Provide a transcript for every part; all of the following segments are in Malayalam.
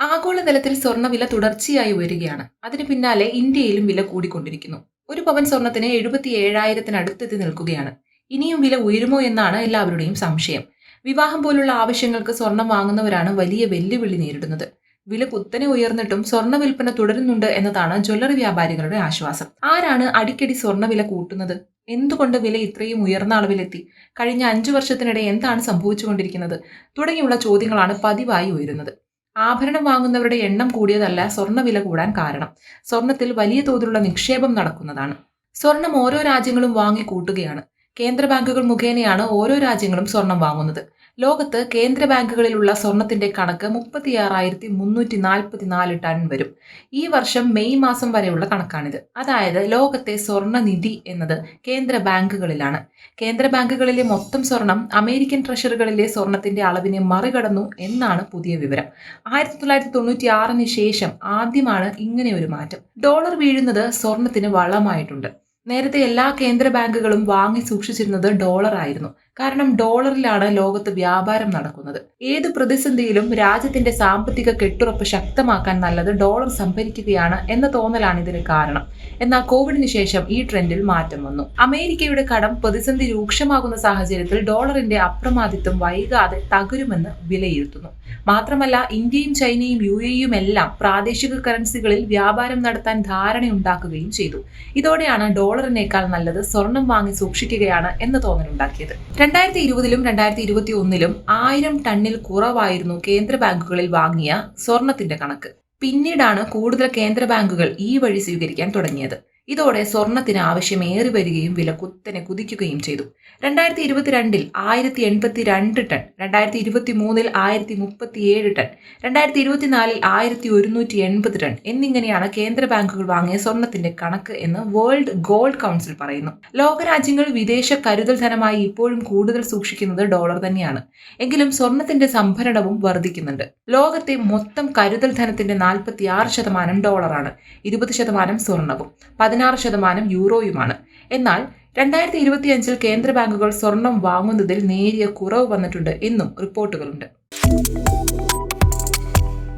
ആഗോളതലത്തിൽ സ്വർണവില തുടർച്ചയായി ഉയരുകയാണ്. അതിന് പിന്നാലെ ഇന്ത്യയിലും വില കൂടിക്കൊണ്ടിരിക്കുന്നു. ഒരു പവൻ സ്വർണത്തിന് എഴുപത്തി ഏഴായിരത്തിനടുത്തെത്തി നിൽക്കുകയാണ്. ഇനിയും വില ഉയരുമോ എന്നാണ് എല്ലാവരുടെയും സംശയം. വിവാഹം പോലുള്ള ആവശ്യങ്ങൾക്ക് സ്വർണം വാങ്ങുന്നവരാണ് വലിയ വെല്ലുവിളി നേരിടുന്നത്. വില കുത്തനെ ഉയർന്നിട്ടും സ്വർണ വിൽപ്പന തുടരുന്നുണ്ട് എന്നതാണ് ജ്വല്ലറി വ്യാപാരികളുടെ ആശ്വാസം. ആരാണ് അടിക്കടി സ്വർണവില കൂട്ടുന്നത്? എന്തുകൊണ്ട് വില ഇത്രയും ഉയർന്ന അളവിലെത്തി? കഴിഞ്ഞ അഞ്ചു വർഷത്തിനിടെ എന്താണ് സംഭവിച്ചുകൊണ്ടിരിക്കുന്നത്? തുടങ്ങിയുള്ള ചോദ്യങ്ങളാണ് പതിവായി ഉയരുന്നത്. ആഭരണം വാങ്ങുന്നവരുടെ എണ്ണം കൂടിയതല്ല സ്വർണവില കൂടാൻ കാരണം. സ്വർണത്തിൽ വലിയ തോതിലുള്ള നിക്ഷേപം നടക്കുന്നതാണ്. സ്വർണം ഓരോ രാജ്യങ്ങളും വാങ്ങി കൂട്ടുകയാണ്. കേന്ദ്ര ബാങ്കുകൾ മുഖേനയാണ് ഓരോ രാജ്യങ്ങളും സ്വർണം വാങ്ങുന്നത്. ലോകത്ത് കേന്ദ്ര ബാങ്കുകളിലുള്ള സ്വർണത്തിന്റെ കണക്ക് മുപ്പത്തിയാറായിരത്തി മുന്നൂറ്റി നാൽപ്പത്തിനാല് ടൺ വരും. ഈ വർഷം മെയ് മാസം വരെയുള്ള കണക്കാണിത്. അതായത് ലോകത്തെ സ്വർണ നിധി എന്നത് കേന്ദ്ര ബാങ്കുകളിലാണ്. കേന്ദ്ര ബാങ്കുകളിലെ മൊത്തം സ്വർണം അമേരിക്കൻ ട്രഷറികളിലെ സ്വർണത്തിന്റെ അളവിനെ മറികടന്നു എന്നാണ് പുതിയ വിവരം. ആയിരത്തി തൊള്ളായിരത്തി തൊണ്ണൂറ്റി ആറിന് ശേഷം ആദ്യമാണ് ഇങ്ങനെ ഒരു മാറ്റം. ഡോളർ വീഴുന്നത് സ്വർണത്തിന് വളമായിട്ടുണ്ട്. നേരത്തെ എല്ലാ കേന്ദ്ര ബാങ്കുകളും വാങ്ങി സൂക്ഷിച്ചിരുന്നത് ഡോളർ ആയിരുന്നു കാരണം ഡോളറിലാണ് ലോകത്ത് വ്യാപാരം നടക്കുന്നത്. ഏത് പ്രതിസന്ധിയിലും രാജ്യത്തിന്റെ സാമ്പത്തിക കെട്ടുറപ്പ് ശക്തമാക്കാൻ നല്ലത് ഡോളർ സംഭരിക്കുകയാണ് എന്ന തോന്നലാണ് ഇതിന് കാരണം. എന്നാൽ കോവിഡിന് ശേഷം ഈ ട്രെൻഡിൽ മാറ്റം വന്നു. അമേരിക്കയുടെ കടം പ്രതിസന്ധി രൂക്ഷമാകുന്ന സാഹചര്യത്തിൽ ഡോളറിന്റെ അപ്രമാദിത്വം വൈകാതെ തകരുമെന്ന് വിലയിരുത്തുന്നു. മാത്രമല്ല ഇന്ത്യയും ചൈനയും യു എയും എല്ലാം പ്രാദേശിക കറൻസികളിൽ വ്യാപാരം നടത്താൻ ധാരണയുണ്ടാക്കുകയും ചെയ്തു. ഇതോടെയാണ് ഡോളറിനേക്കാൾ നല്ലത് സ്വർണം വാങ്ങി സൂക്ഷിക്കുകയാണ് എന്ന തോന്നലുണ്ടാക്കിയത്. രണ്ടായിരത്തി ഇരുപതിലും രണ്ടായിരത്തി ഇരുപത്തി ഒന്നിലും ആയിരം ടണ്ണിൽ കുറവായിരുന്നു കേന്ദ്ര ബാങ്കുകളിൽ വാങ്ങിയ സ്വർണത്തിന്റെ കണക്ക്. പിന്നീടാണ് കൂടുതൽ കേന്ദ്ര ബാങ്കുകൾ ഈ വഴി സ്വീകരിക്കാൻ തുടങ്ങിയത്. ഇതോടെ സ്വർണത്തിന് ആവശ്യം ഏറി വരികയും വില കുത്തനെ കുതിക്കുകയും ചെയ്തു. രണ്ടായിരത്തി ഇരുപത്തിരണ്ടിൽ ആയിരത്തി എൺപത്തി രണ്ട് ടൺ രണ്ടായിരത്തി ഇരുപത്തി മൂന്നിൽ ആയിരത്തി മുപ്പത്തിയേഴ് ടൺ രണ്ടായിരത്തി ഇരുപത്തിനാലിൽ ആയിരത്തി ഒരുന്നൂറ്റി എൺപത് ടൺ എന്നിങ്ങനെയാണ് കേന്ദ്ര ബാങ്കുകൾ വാങ്ങിയ സ്വർണത്തിന്റെ കണക്ക് എന്ന് വേൾഡ് ഗോൾഡ് കൗൺസിൽ പറയുന്നു. ലോകരാജ്യങ്ങൾ വിദേശ കരുതൽ ധനമായി ഇപ്പോഴും കൂടുതൽ സൂക്ഷിക്കുന്നത് ഡോളർ തന്നെയാണ്. എങ്കിലും സ്വർണത്തിന്റെ സംഭരണവും വർദ്ധിക്കുന്നുണ്ട് ലോകത്തെ മൊത്തം കരുതൽ ധനത്തിന്റെ നാൽപ്പത്തി ആറ് ശതമാനം ഡോളറാണ് ഇരുപത് ശതമാനം സ്വർണവും. പതിനാറ് ശതമാനം യൂറോയുമാണ് എന്നാൽ രണ്ടായിരത്തി ഇരുപത്തിയഞ്ചിൽ കേന്ദ്ര ബാങ്കുകൾ സ്വർണം വാങ്ങുന്നതിൽ നേരിയ കുറവ് വന്നിട്ടുണ്ട് എന്നും റിപ്പോർട്ടുകളുണ്ട്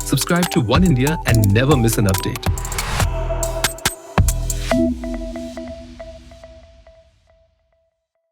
Subscribe to One India and never miss an update.